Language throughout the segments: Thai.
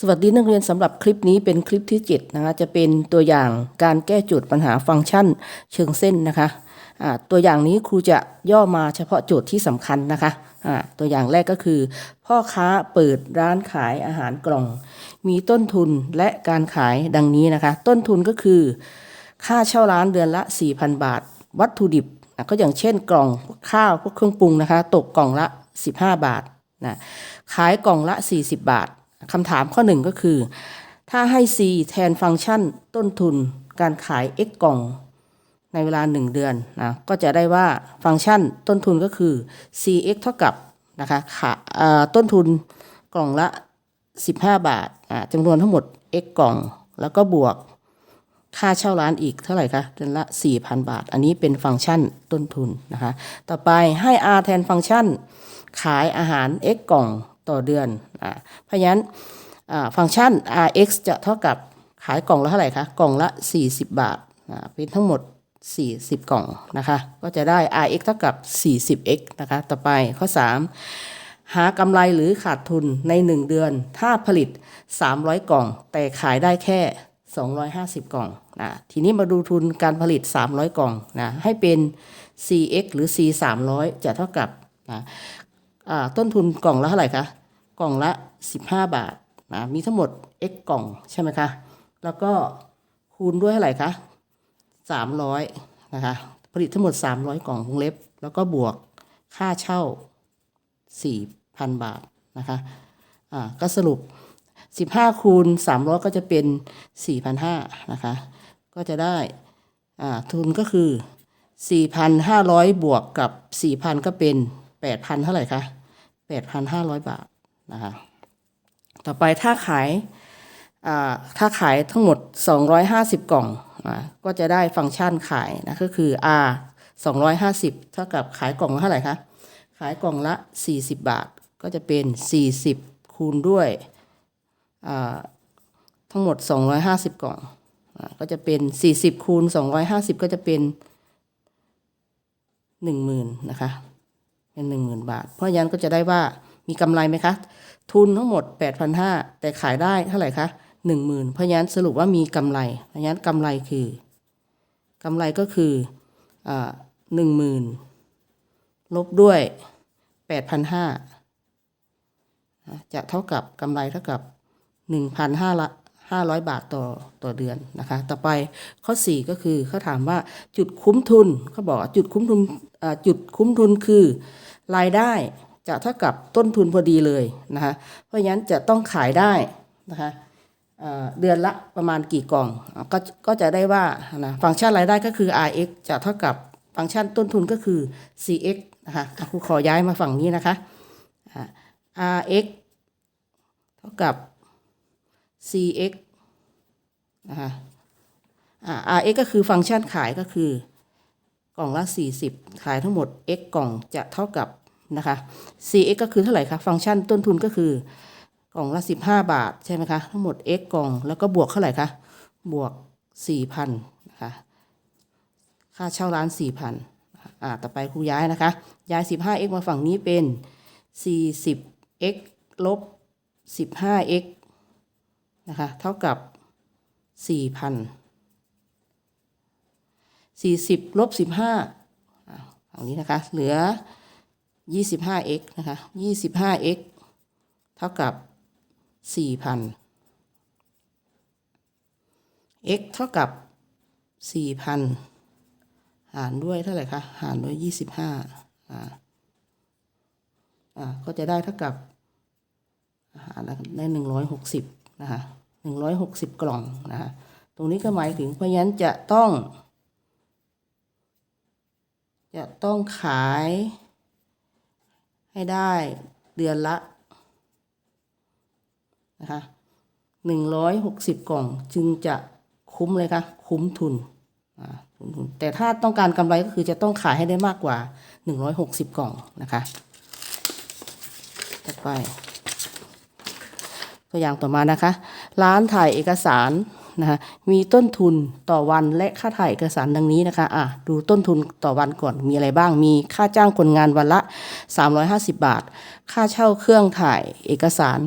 สวัสดีนักเรียนสำหรับคลิปนี้เป็นคลิปที่7นะคะจะเป็นตัวอย่างการแก้โจทย์ปัญหาฟังก์ชันเชิงเส้นนะคะตัวอย่างนี้ครูจะย่อมาเฉพาะโจทย์ที่สำคัญนะคะอ่าตัวอย่างแรกก็คือ พ่อค้าเปิดร้านขายอาหารกล่อง มีต้นทุนและการขายดังนี้นะคะ ต้นทุนก็คือ ค่าเช่าร้านเดือนละ 4,000 บาท วัตถุดิบก็อย่างเช่นกล่องข้าวพวกเครื่องปรุงนะคะ ตกกล่องละ 15 บาทนะขายกล่องละ 40 บาท คำถามข้อหนึ่งก็คือ ถ้าให้ c แทนฟังก์ชันต้นทุนการขาย x กล่องในเวลา 1 เดือนนะก็จะได้ว่าฟังก์ชันต้นทุนก็คือ cx เท่ากับนะคะขาต้นทุนกล่องละ 15 บาทจำนวนทั้งหมด x กล่อง แล้วก็บวกค่าเช่าร้านอีกเท่าไหร่คะเดือนละ 4,000 บาท อันนี้เป็นฟังก์ชันต้นทุนนะคะ ต่อไปให้ r แทนฟังก์ชัน ขายอาหาร x กล่อง ต่อเดือนอ่าเพราะฉะนั้นอ่าฟังก์ชัน rx จะเท่ากับขายกล่องละเท่าไหร่คะกล่องละ 40 บาทอ่าเป็นทั้งหมด 40 กล่องนะคะ ก็จะได้ rx เท่ากับ 40x นะคะ ต่อไปข้อ 3 หากำไรหรือขาดทุนใน 1 เดือน ถ้าผลิต 300 กล่อง แต่ขายได้แค่ 250 กล่องนะทีนี้มาดูทุนการผลิต 300 กล่องนะให้เป็น cx หรือ c 300 จะเท่ากับนะต้นทุนกล่องละเท่าไหร่คะ กล่องละ 15 บาทนะมีทั้งหมด x กล่องใช่ไหมคะ แล้วก็คูณด้วยเท่าไหร่คะ300นะคะผลิตทั้งหมด 300 กล่องวงเล็บ แล้วก็บวกค่าเช่า 4,000 บาทนะคะอ่าก็สรุป 15 คูณ 300 ก็จะเป็น 4,500นะคะก็จะได้อ่าทุนก็คือ 4,500 บวกกับ 4,000 ก็เป็น 8,000 เท่าไหร่คะ8,500 บาท นะคะต่อไปถ้าขายถ้าขายทั้งหมด 250 กล่องก็จะได้ฟังก์ชันขายนะก็คือ R 250 เท่ากับขายกล่องละเท่าไหร่คะ ขายกล่องละ 40 บาท ก็จะเป็น 40 คูณด้วยทั้งหมด 250 กล่องก็จะเป็น 40 คูณ 250 ก็จะเป็น 10,000 นะคะ เป็น 10,000 บาท เพราะฉะนั้นก็จะได้ว่า มีกำไรไหมคะ ทุนทั้งหมด 8,500 แต่ขายได้เท่าไหร่คะ10,000 เพราะฉะนั้นสรุปว่ามีกำไรเพราะฉะนั้นกำไรคือกำไรก็คืออ่า10,000ลบด้วย 8,500นะจะเท่ากับกำไรเท่ากับ 1,500 บาทต่อต่อเดือนนะคะ ต่อไปข้อ 4 ก็คือเขาถามว่าจุดคุ้มทุนเขาบอกจุดคุ้มทุนจุดคุ้มทุนคือรายได้ จะเท่ากับต้นทุนพอดีเลยนะคะเพราะฉะนั้นจะต้องขายได้นะคะเดือนละประมาณกี่กล่องก็ก็จะได้ว่านะฟังก์ชันรายได้ก็คือ rx จะเท่ากับฟังก์ชันต้นทุนก็คือ cx นะคะครูขอย้ายมาฝั่งนี้นะคะอะ rx เท่ากับ cx นะคะอ่า rx ก็คือฟังก์ชันขายก็คือกล่องละ 40 ขายทั้งหมด x กล่องจะเท่ากับ นะคะ cx ก็คือเท่าไหร่คะฟังก์ชันต้นทุนก็คือกล่องละ 15 บาทใช่ไหมคะทั้งหมด x กล่องแล้วก็บวกเท่าไหร่คะบวก 4,000นะคะค่าเช่าร้าน 4,000อ่าต่อไปครูย้ายนะคะ ย้าย 15x มาฝั่งนี้เป็น 40x ลบ 15x นะคะเท่ากับ 4,000 40ลบ15อ่าฝั่งนี้นะคะเหลือ 25x นะคะ 25x เท่ากับ 4,000 x เท่ากับ 4,000 หารด้วยเท่าไหร่คะ หารด้วย 25อ่าอ่า ก็จะได้เท่ากับ หารได้ 160 นะคะ 160 กล่องนะคะ ตรงนี้ก็หมายถึงเพราะฉะนั้นจะต้อง จะต้องขาย ให้ได้เดือนละนะคะหนึ่งร้อยหกสิบกล่องจึงจะคุ้มเลยค่ะคุ้มทุนอ่าคุ้มทุน แต่ถ้าต้องการกำไรก็คือจะต้องขายให้ได้มากกว่าหนึ่งร้อยหกสิบกล่องนะคะต่อไป ตัวอย่างต่อมานะคะ ร้านถ่ายเอกสาร นะคะมีต้นทุนต่อวันและค่าถ่ายเอกสารดังนี้นะคะอะดูต้นทุนต่อวันก่อนมีอะไรบ้าง มีค่าจ้างคนงานวันละ 350 บาท ค่าเช่าเครื่องถ่ายเอกสาร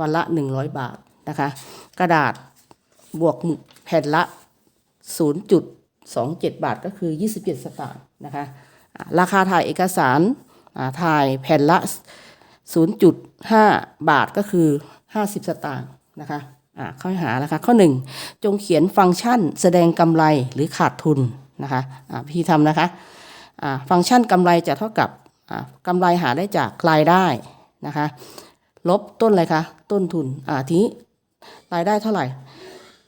วันละ 100 บาทนะคะ กระดาษบวกแผ่นละ 0.27 บาทก็คือ 27 สตางค์นะคะราคาถ่ายเอกสารถ่ายแผ่นละ 0.5 บาทก็คือ 50 สตางค์นะคะ ข้อหานะคะข้อ 1 จงเขียนฟังก์ชันแสดงกำไรหรือขาดทุนนะคะพี่ทำนะคะฟังก์ชันกำไรจะเท่ากับอ่ากำไรหาได้จากรายได้นะคะลบต้นอะไรคะต้นทุนอ่าทีนี้รายได้เท่าไหร่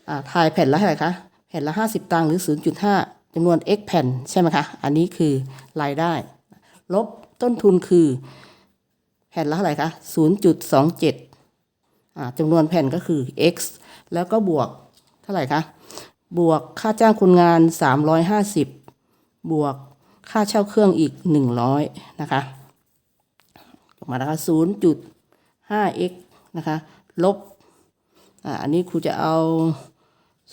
อ่าถ่ายแผ่นละเท่าไหร่คะแผ่นละ 50 ตังค์หรือ 0.5จำนวน x แผ่นใช่ไหมคะอันนี้คือรายได้ ลบต้นทุนคือ แผ่นละเท่าไหร่คะ0.27อ่า จำนวนแผ่นก็คือ x แล้วก็บวกเท่าไหร่คะ บวกค่าจ้างคนงาน 350 บวกค่าเช่าเครื่องอีก 100 นะคะออกมานะคะ 0.5x นะคะ ลบอ่าอันนี้ครูจะเอา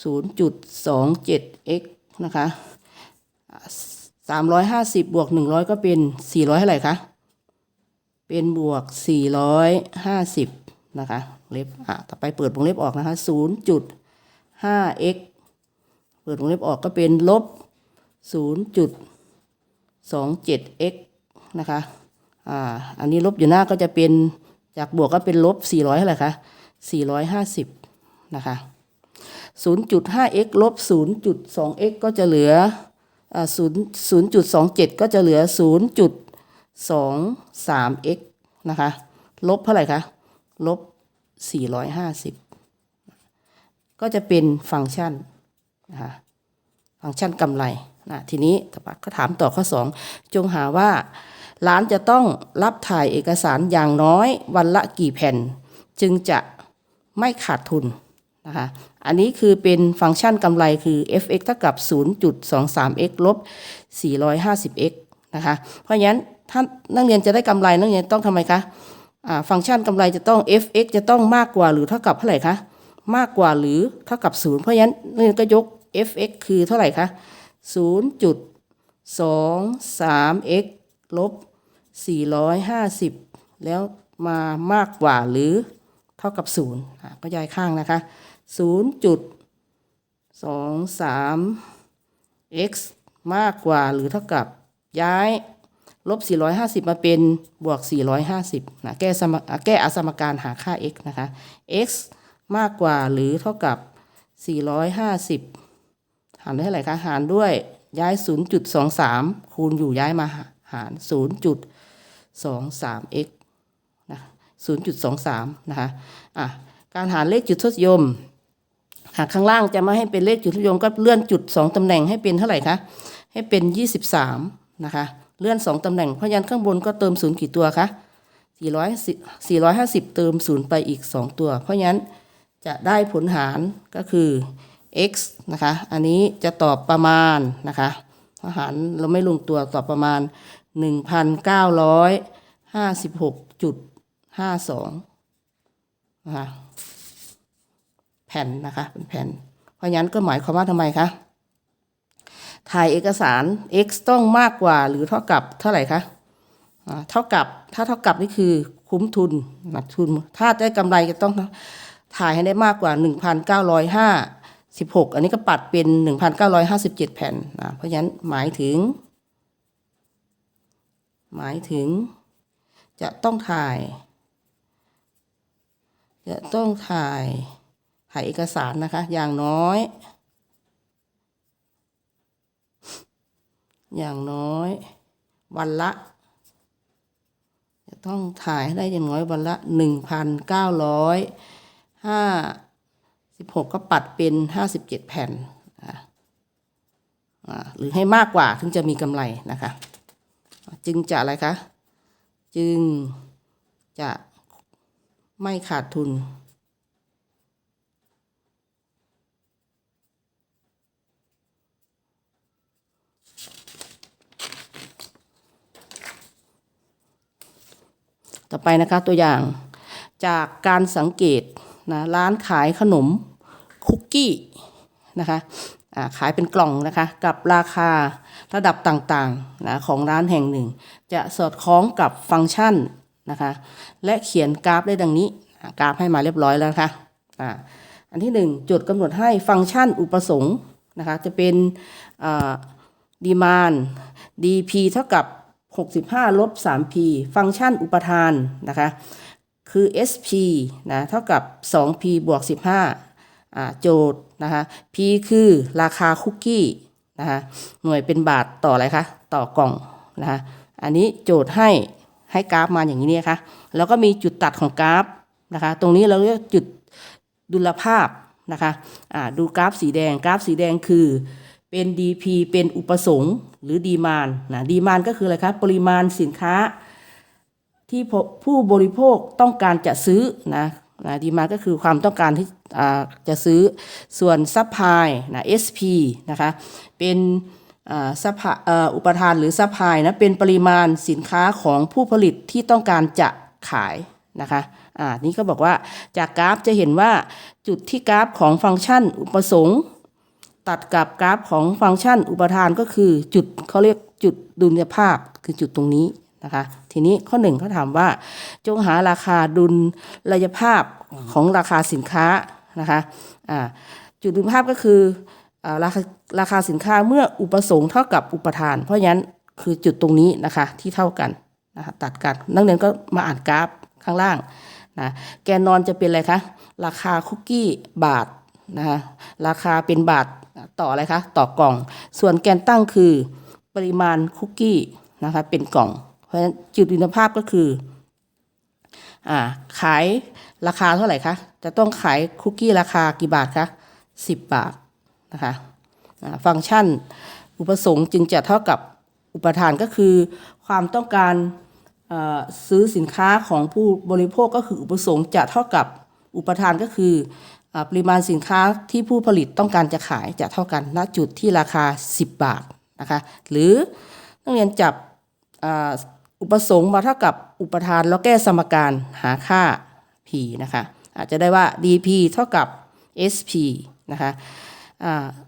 0.27x นะคะสามร้อยห้าสิบบวกหนึ่งร้อยก็เป็นสี่ร้อยเท่าไหร่คะ เป็นบวกสี่ร้อยห้าสิบนะคะ เล็บอะต่อไปเปิดวงเล็บออกนะคะ 0.5x เปิดวงเล็บออกก็เป็นลบ 0.27x นะคะอ่าอันนี้ลบอยู่หน้าก็จะเป็นจากบวกก็เป็นลบ400เท่าไหร่คะ450นะคะ 0.5x ลบ 0.2x ก็จะเหลืออ่า0 0.27ก็จะเหลือ 0.23x นะคะ ลบเท่าไหร่คะ ลบ 450 ก็จะเป็นฟังก์ชันนะคะฟังก์ชันกำไรนะทีนี้ต่อไปก็ถามต่อข้อ 2 จงหาว่า ร้านจะต้องรับถ่ายเอกสารอย่างน้อยวันละกี่แผ่น จึงจะไม่ขาดทุนนะคะอันนี้คือเป็นฟังก์ชันกำไรคือ fx เท่ากับ 0.23x ลบ 450x นะคะเพราะฉะนั้นถ้านักเรียนจะได้กำไรนักเรียนต้องทำไมคะ ฟังก์ชันกำไรจะต้อง fx จะต้องมากกว่าหรือเท่ากับเท่าไหร่คะ มากกว่าหรือเท่ากับ 0 เพราะฉะนั้นนักเรียนก็ยก fx คือเท่าไหร่คะ 0.23x ลบ 450 แล้วมามากกว่าหรือเท่ากับ0อะก็ย้ายข้างนะคะ 0.23x มากกว่าหรือเท่ากับย้าย ลบ 450 มาเป็นบวก 450นะแก้สมแก้อสมการหาค่า x นะคะ x มากกว่าหรือเท่ากับ 450 หารด้วยเท่าไหร่คะ หารด้วยย้าย 0.23 คูณอยู่ย้ายมาหาร 0.23x นะ0.23 นะคะอะการหารเลขจุดทศยม หากข้างล่างจะไม่ให้เป็นเลขจุดทศยมก็เลื่อนจุด 2ตำแหน่งให้เป็นเท่าไหร่คะ ให้เป็น 23 นะคะ เลื่อน 2ตำแหน่งเพราะฉะนั้นข้างบนก็เติม0กี่ตัวคะ400 450 เติม0ไปอีก 2 ตัว เพราะฉะนั้นจะได้ผลหารก็คือ x นะคะ อันนี้จะตอบประมาณนะคะอาหารเราไม่ลงตัวตอบประมาณ 1,956.52นะคะแผ่นนะคะเป็นแผ่น เพราะฉะนั้นก็หมายความว่าทำไมคะ ถ่ายเอกสาร x ต้องมากกว่าหรือเท่ากับเท่าไหร่คะเท่ากับถ้าเท่ากับนี่คือคุ้มทุนหนักทุน ถ้าได้กำไรจะต้องถ่ายให้ได้มากกว่า 1,905 16อันนี้ก็ปัดเป็น 1,957 แผ่นนะเพราะฉะนั้นหมายถึง หมายถึง จะต้องถ่าย จะต้องถ่ายถ่ายเอกสารนะคะ อย่างน้อย อย่างน้อยวันละ จะต้องถ่ายให้ได้อย่างน้อยวันละ1,956ก็ปัดเป็น57แผ่นอะอ่าหรือให้มากกว่าถึงจะมีกำไรนะคะ จึงจะอะไรคะ จึงจะไม่ขาดทุน ต่อไปนะคะตัวอย่างจากการสังเกตนะร้านขายขนมคุกกี้นะคะขายเป็นกล่องนะคะกับราคาระดับต่างๆนะของร้านแห่งหนึ่ง จะสอดคล้องกับฟังก์ชันนะคะและเขียนกราฟได้ดังนี้กราฟให้มาเรียบร้อยแล้วนะคะอ่าอันที่หนึ่งจทย์กำหนดให้ฟังก์ชันอุปสงค์นะคะจะเป็นดีมาน dp เท่ากับ 65 ลบ 3p ฟังก์ชันอุปทานนะคะ คือ sp นะเท่ากับ 2p บวก 15อ่าโจทย์นะคะ p คือราคาคุกกี้นะคะหน่วยเป็นบาทต่ออะไรคะต่อกล่องนะคะอันนี้โจทย์ให้ให้กราฟมาอย่างนี้นะคะแล้วก็มีจุดตัดของกราฟนะคะ ตรงนี้เราเรียกจุดดุลภาพนะคะอ่าดูกราฟสีแดงกราฟสีแดงคือ เป็น DP เป็นอุปสงค์หรือดีมานนะดีมานก็คืออะไรคะปริมาณสินค้าที่ผู้บริโภคต้องการจะซื้อนะนะดีมาก็คือความต้องการที่จะซื้อส่วนซัพพลายนะ SP นะคะเป็นซัพอุปทานหรือซัพพลายนะเป็นปริมาณสินค้าของผู้ผลิตที่ต้องการจะขายนะคะอ่านี่ก็บอกว่าจากกราฟจะเห็นว่าจุดที่กราฟของฟังก์ชันอุปสงค์ ตัดกับกราฟของฟังก์ชันอุปทานก็คือจุดเขาเรียกจุดดุลยภาพคือจุดตรงนี้นะคะ ทีนี้ข้อหนึ่งเขาถามว่า จงหาราคาดุลยภาพของราคาสินค้านะคะอ่าจุดดุลยภาพก็คืออาราคาราคาสินค้าเมื่ออุปสงค์เท่ากับอุปทาน เพราะฉะนั้นคือจุดตรงนี้นะคะที่เท่ากันนะคะตัดกัน นักเรียนก็มาอ่านกราฟข้างล่างนะแกนนอนจะเป็นอะไรคะราคาคุกกี้บาทนะคะราคาเป็นบาท ต่ออะไรคะต่อกล่อง ส่วนแกนตั้งคือปริมาณคุกกี้นะคะเป็นกล่อง เพราะฉะนั้นจุดดุลภาพก็คืออ่าขายราคาเท่าไหร่คะจะต้องขายคุกกี้ราคากี่บาทคะสิบบาทนะคะฟังก์ชันอุปสงค์จึงจะเท่ากับอุปทานก็คือความต้องการซื้อสินค้าของผู้บริโภคก็คืออุปสงค์จะเท่ากับอุปทานก็คือ ปริมาณสินค้าที่ผู้ผลิตต้องการจะขายจะเท่ากันณจุดที่ราคา 10 บาทนะคะหรือนักเรียนจับอุปสงค์มาเท่ากับอุปทานแล้วแก้สมการหาค่า p นะคะอาจจะได้ว่า dp เท่ากับ sp นะคะ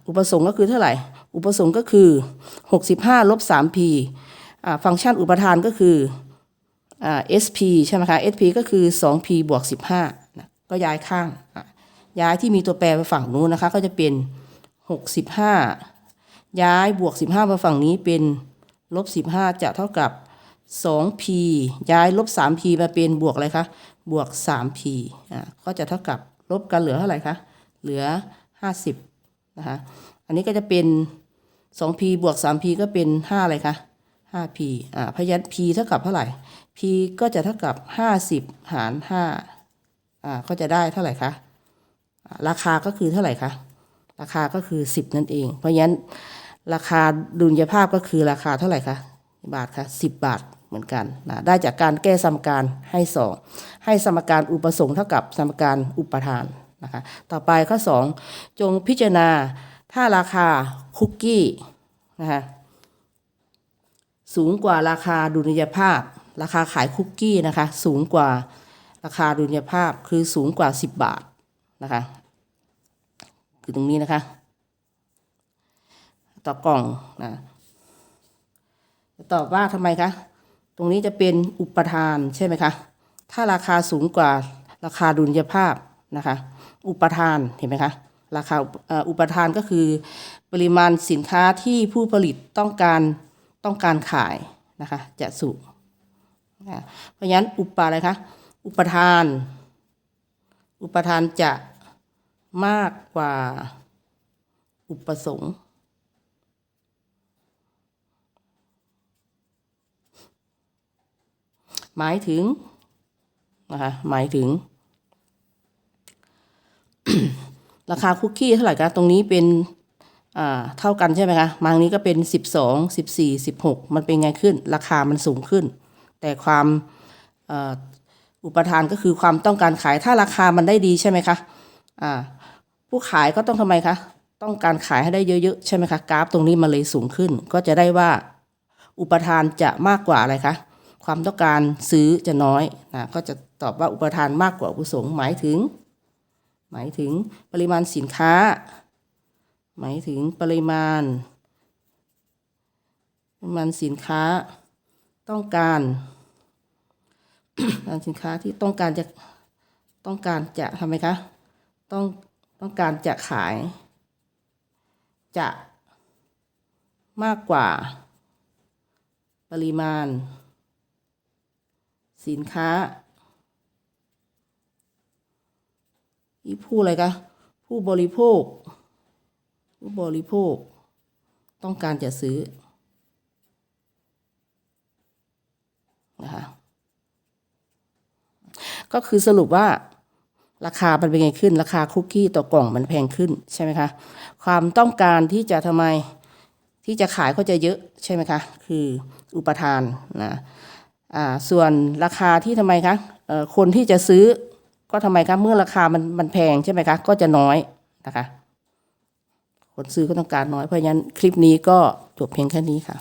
อุปสงค์ก็คือเท่าไหร่ อุปสงค์ก็คือ 65ลบ 3p ฟังก์ชันอุปทานก็คืออ่า sp ใช่ไหมคะ sp ก็คือ 2p บวก 15นะก็ย้ายข้าง ย้ายที่มีตัวแปรไปฝั่งนู้นนะคะ ก็จะเป็น 65 ย้ายบวก 15 มาฝั่งนี้เป็นลบ 15 จะเท่ากับ 2p ย้ายลบ 3p มาเป็นบวกอะไรคะ บวก 3p อ่าก็จะเท่ากับลบกันเหลือเท่าไหร่คะ เหลือ 50 นะคะ อันนี้ก็จะเป็น 2p บวก 3p ก็เป็น 5 อะไรคะ 5p อ่าพยัญชนะ p เท่ากับเท่าไหร่ p ก็จะเท่ากับ 50 หาร 5 อ่า ก็จะได้เท่าไหร่คะ ราคาก็คือเท่าไหร่คะ ราคาก็คือ 10 นั่นเอง เพราะฉะนั้นราคาดุลยภาพก็คือราคาเท่าไหร่คะบาทคะสิบบาทเหมือนกันนะได้จากการแก้สมการให้สองให้สมการอุปสงค์เท่ากับสมการอุปทานนะคะต่อไปข้อสองจงพิจารณาถ้าราคาคุกกี้นะคะสูงกว่าราคาดุลยภาพ ราคาขายคุกกี้นะคะสูงกว่าราคาดุลยภาพคือสูงกว่า 10 บาทนะคะ คือตรงนี้นะคะ ต่อกล่องนะจะตอบว่าทำไมคะ ตรงนี้จะเป็นอุปทานใช่ไหมคะ ถ้าราคาสูงกว่าราคาดุลยภาพนะคะ อุปทานเห็นไหมคะราคาอุปทานก็คือปริมาณสินค้าที่ผู้ผลิตต้องการต้องการขายนะคะจะสูงนะเพราะฉะนั้นอุปอะไรคะอุปทาน อุปทานจะ มากกว่าอุปสงค์ หมายถึงนะคะหมายถึง ราคาคุกกี้เท่าไหร่คะตรงนี้เป็นเท่ากันใช่ไหมคะมางนี้ก็เป็น 12 14 16 มันเป็นไงขึ้น ราคามันสูงขึ้น แต่ความอออุปทานก็คือความต้องการขายถ้าราคามันได้ดีใช่ไหมคะอ่า ผู้ขายก็ต้องทำไมคะ ต้องการขายให้ได้เยอะๆ ใช่ไหมคะ กราฟตรงนี้มันเลยสูงขึ้น ก็จะได้ว่าอุปทานจะมากกว่าอะไรคะ ความต้องการซื้อจะน้อยนะ ก็จะตอบว่าอุปทานมากกว่าอุปสงค์หมายถึง หมายถึงปริมาณสินค้า หมายถึงปริมาณปริมาณสินค้าต้องการปริมาณสินค้าที่ต้องการจะต้องการจะทำไมคะ ต้อง ต้องการจะขาย จะมากกว่า ปริมาณ สินค้า อีผู้อะไรคะผู้บริโภค ผู้บริโภค ต้องการจะซื้อนะคะก็คือสรุปว่า ราคามันเป็นไงขึ้น ราคาคุกกี้ต่อกล่องมันแพงขึ้นใช่ไหมคะ ความต้องการที่จะทำไมที่จะขายก็จะเยอะใช่ไหมคะ คืออุปทานนะอ่าส่วนราคาที่ทำไมคะคนที่จะซื้อก็ทำไมคะเมื่อราคามันมันแพงใช่ไหมคะก็จะน้อยนะคะ คนซื้อก็ต้องการน้อยเพราะฉะนั้นคลิปนี้ก็จบเพียงแค่นี้ค่ะ